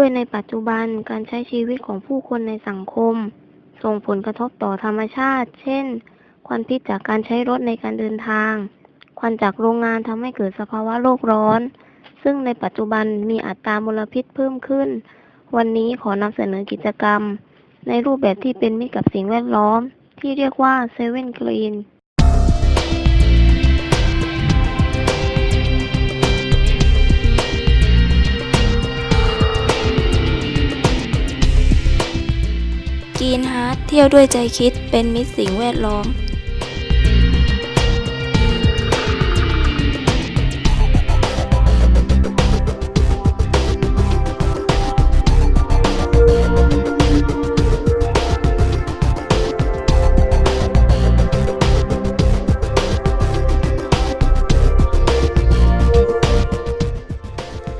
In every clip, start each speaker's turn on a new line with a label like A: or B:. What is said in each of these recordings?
A: ด้วยในปัจจุบันการใช้ชีวิตของผู้คนในสังคม ส่งผลกระทบต่อธรรมชาติ เช่น ควันพิษจากการใช้รถในการเดินทาง ควันจากโรงงานทำให้เกิดสภาวะโลกร้อน ซึ่งในปัจจุบันมีอัตรามลพิษเพิ่มขึ้น วันนี้ขอนำเสนอกิจกรรม ในรูปแบบที่เป็นมิตรกับสิ่งแวดล้อม ที่เรียกว่า Seven Green
B: กรีน กีนฮาร์ทเที่ยวด้วยใจคิดเป็นมิตรสิ่งแวดล้อม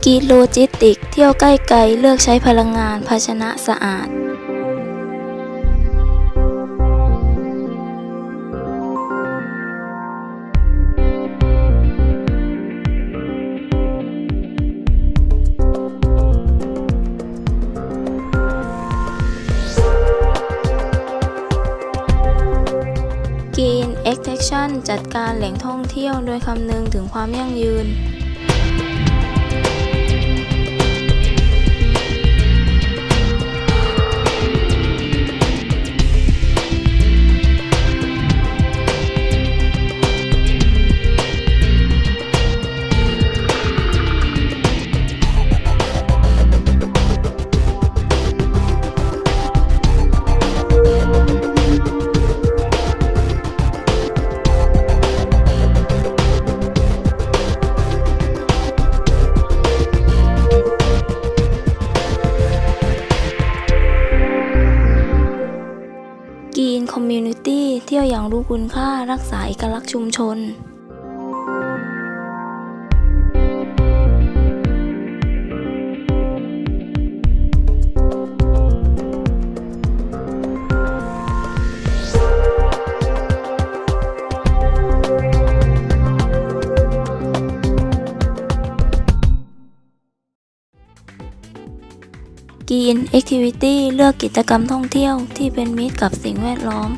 B: กีโลจิสติก เที่ยวใกล้ไกลเลือกใช้พลังงานภาชนะสะอาด Green Extraction จัดการแหล่งท่องเที่ยวโดยคำนึงถึงความยั่งยืน อย่างรู้คุณค่ารักษาเอกลักษณ์ชุมชน Green Activity เลือกกิจกรรมท่องเที่ยวที่เป็นมิตรกับสิ่งแวดล้อม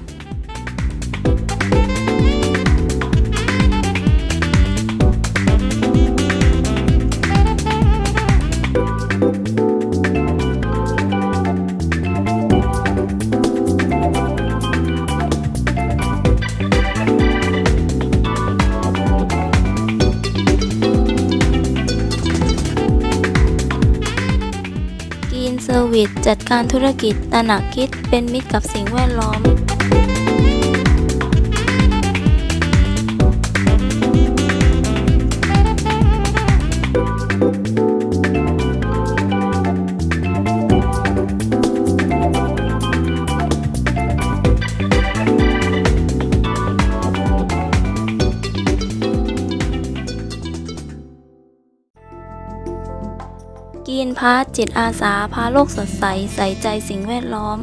B: Green Service จัดการธุรกิจตระหนักคิดเป็นมิตรกับสิ่งแวดล้อม กินพาร์ทจิตอาสาพาโลกสดใส ใส่ใจสิ่งแวดล้อม